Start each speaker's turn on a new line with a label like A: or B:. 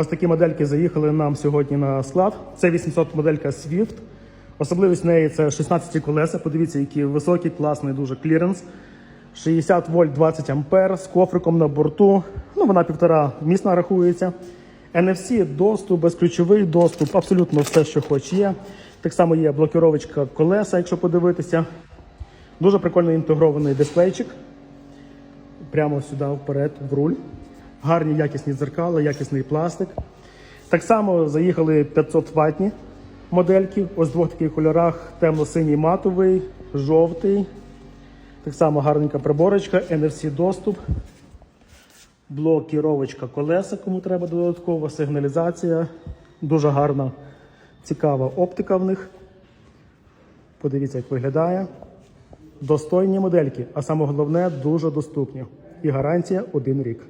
A: Ось такі модельки заїхали нам сьогодні на склад. Це 800 моделька Swift. Особливість неї це 16 колеса. Подивіться, який високий, класний дуже кліренс. 60 вольт 20 ампер з кофриком на борту. Ну, вона півтора місна рахується. NFC, доступ, безключовий доступ, абсолютно все, що хоч є. Так само є блокіровочка колеса, якщо подивитися. Дуже прикольно інтегрований дисплейчик. Прямо сюди вперед, в руль. Гарні якісні дзеркала, якісний пластик. Так само заїхали 500 ватні модельки. Ось в двох таких кольорах: темно-синій матовий, жовтий. Так само гарненька приборочка, NFC доступ, блокіровочка колеса, кому треба додаткова, сигналізація. Дуже гарна, цікава оптика в них. Подивіться, як виглядає. Достойні модельки, а саме головне дуже доступні. І гарантія один рік.